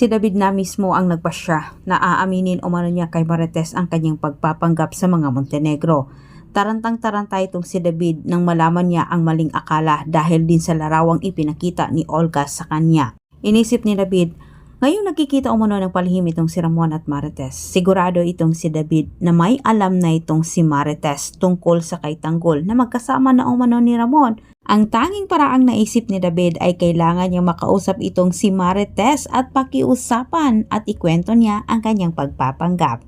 Si David na mismo ang nagpasya na aaminin umano niya kay Marites ang kanyang pagpapanggap sa mga Montenegro. Tarantang-taranta itong si David nang malaman niya ang maling akala dahil din sa larawang ipinakita ni Olga sa kanya. Inisip ni David, ngayong nakikita umano ng palihim itong si Ramon at Marites, sigurado itong si David na may alam na itong si Marites tungkol sa kay Tanggol na magkasama na umano ni Ramon. Ang tanging paraang naisip ni David ay kailangan niyang makausap itong si Marites at pakiusapan at ikwento niya ang kanyang pagpapanggap.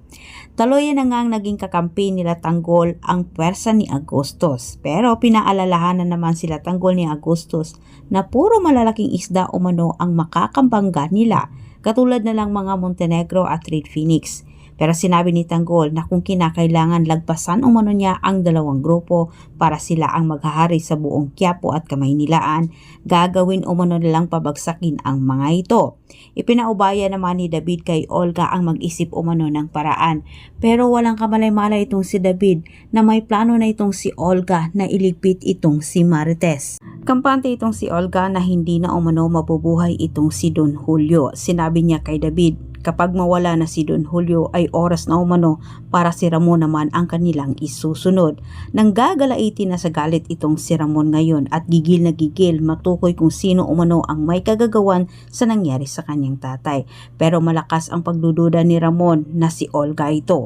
Taloyan na nga ang naging kakampi nila Tanggol ang pwersa ni Agustus. Pero pinaalalahanan naman sila Tanggol ni Agustus na puro malalaking isda umano ang makakambangga nila katulad na lang mga Montenegro at Red Phoenix. Pero sinabi ni Tanggol na kung kinakailangan lagpasan umano niya ang dalawang grupo para sila ang maghahari sa buong Quiapo at Kamaynilaan, gagawin umano nilang pabagsakin ang mga ito. Ipinaubaya naman ni David kay Olga ang mag-isip umano ng paraan. Pero walang kamalay-malay itong si David na may plano na itong si Olga na iligpit itong si Marites. Kampante itong si Olga na hindi na umano mabubuhay itong si Don Julio. Sinabi niya kay David, kapag mawala na si Don Julio ay oras na umano para si Ramon naman ang kanilang isusunod. Nang gagalaitin na sa galit itong si Ramon ngayon at gigil na gigil matukoy kung sino umano ang may kagagawan sa nangyari sa kanyang tatay. Pero malakas ang pagdududa ni Ramon na si Olga ito.